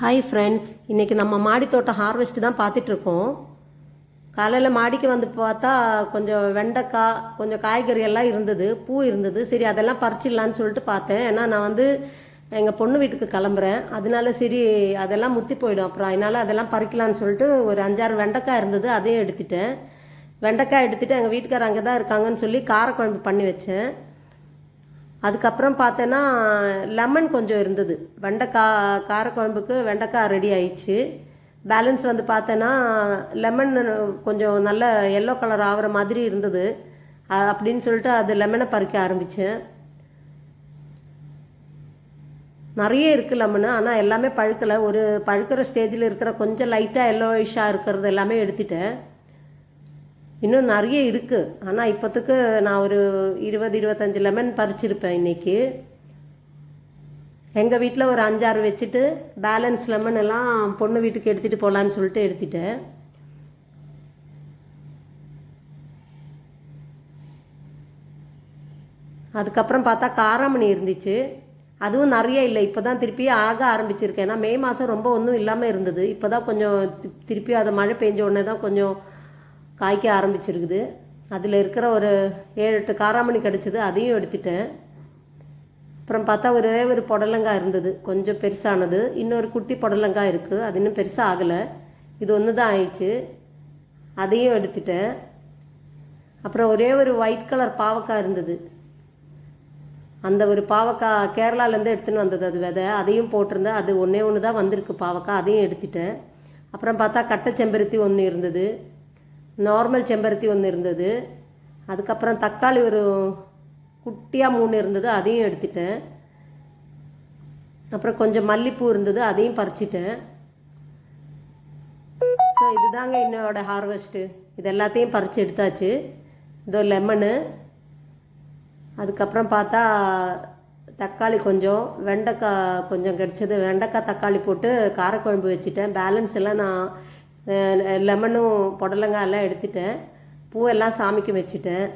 Hi friends இன்றைக்கி நம்ம மாடித்தோட்டம் ஹார்வெஸ்ட் தான் பார்த்துட்ருக்கோம். காலையில் மாடிக்கு வந்து பார்த்தா கொஞ்சம் வெண்டைக்காய் கொஞ்சம் காய்கறி எல்லாம் இருந்தது பூ இருந்தது. சரி அதெல்லாம் பறிச்சிடலான்னு சொல்லிட்டு பார்த்தேன். ஏன்னா நான் வந்து எங்கள் பொண்ணு வீட்டுக்கு கிளம்புறேன். அதனால சரி அதெல்லாம் முத்தி போயிடும். அப்புறம் அதனால் அதெல்லாம் பறிக்கலான்னு சொல்லிட்டு ஒரு அஞ்சாறு வெண்டைக்காய் இருந்தது அதையும் எடுத்துட்டேன். வெண்டைக்காய் எடுத்துகிட்டு எங்கள் வீட்டுக்காரர் அங்கே தான் இருக்காங்கன்னு சொல்லி காரக்குழம்பு பண்ணி வச்சேன். அதுக்கப்புறம் பார்த்தேன்னா லெமன் கொஞ்சம் இருந்தது. வெண்டைக்காய் காரக்குழம்புக்கு வெண்டைக்காய் ரெடி ஆயிடுச்சு. பேலன்ஸ் வந்து பார்த்தேன்னா லெமன் கொஞ்சம் நல்ல எல்லோ கலர் ஆகிற மாதிரி இருந்தது. அப்படின்னு சொல்லிட்டு அது லெமனை பறிக்க ஆரம்பித்தேன் நிறைய இருக்குது லெமனு ஆனால் எல்லாமே பழுக்கலை. ஒரு பழுக்கிற ஸ்டேஜில் இருக்கிற கொஞ்சம் லைட்டாக எல்லோயிஷாக இருக்கிறது எல்லாமே எடுத்துட்டேன். இன்னும் நிறைய இருக்குது ஆனால் இப்போத்துக்கு நான் ஒரு இருபது இருபத்தஞ்சி லெமன் பறிச்சிருப்பேன் இன்றைக்கி எங்கள் வீட்டில் ஒரு அஞ்சாறு வச்சுட்டு பேலன்ஸ் லெமன் எல்லாம் பொண்ணு வீட்டுக்கு எடுத்துகிட்டு போகலான்னு சொல்லிட்டு எடுத்துட்டேன். அதுக்கப்புறம் பார்த்தா காராமணி இருந்துச்சு. அதுவும் நிறைய இல்லை. இப்போ தான் திருப்பி ஆக ஆரம்பிச்சிருக்கேன். ஏன்னா மே மாதம் ரொம்ப ஒன்றும் இல்லாமல் இருந்தது. இப்போ தான் கொஞ்சம் தி- திருப்பி அதை மழை பெஞ்ச உடனே தான் கொஞ்சம் காய்க்க ஆரம்பிச்சிருக்குது. அதில் இருக்கிற ஒரு ஏழு எட்டு காராமணி கிடச்சிது அதையும் எடுத்துட்டேன். அப்புறம் பார்த்தா ஒரே ஒரு புடலங்காய் இருந்தது கொஞ்சம் பெருசானது. இன்னொரு குட்டி புடலங்காய் இருக்குது அது இன்னும் பெருசாக ஆகலை. இது ஒன்று தான் ஆயிடுச்சு. அதையும் எடுத்துட்டேன். அப்புறம் ஒரே ஒரு ஒயிட் கலர் பாவக்காய் இருந்தது. அந்த ஒரு பாவக்காய் கேரளாலேருந்து எடுத்துன்னு வந்தது அது விதை. அதையும் போட்டிருந்தேன். அது ஒன்றே ஒன்று தான் வந்திருக்கு பாவக்காய். அதையும் எடுத்துட்டேன். அப்புறம் பார்த்தா கட்டை செம்பருத்தி ஒன்று இருந்தது. நார்மல் செம்பருத்தி ஒன்று இருந்தது. அதுக்கப்புறம் தக்காளி ஒரு குட்டியாக மூணு இருந்தது அதையும் எடுத்துட்டேன். அப்புறம் கொஞ்சம் மல்லிப்பூ இருந்தது அதையும் பறிச்சிட்டேன். ஸோ இதுதாங்க என்னோட ஹார்வெஸ்ட்டு இது எல்லாத்தையும் பறித்து எடுத்தாச்சு. இதோ லெமனு அதுக்கப்புறம் பார்த்தா தக்காளி கொஞ்சம் வெண்டைக்காய் கொஞ்சம் கிடச்சது. வெண்டைக்காய் தக்காளி போட்டு காரக்குழம்பு வச்சுட்டேன். பேலன்ஸ் எல்லாம் நான் லெமனும் புடலங்காய் எல்லாம் எடுத்துட்டேன். பூவெல்லாம் சாமிக்கு வச்சுட்டேன்.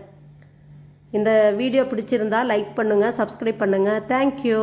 இந்த வீடியோ பிடிச்சிருந்தா லைக் பண்ணுங்கள் சப்ஸ்கிரைப் பண்ணுங்கள் தேங்க்யூ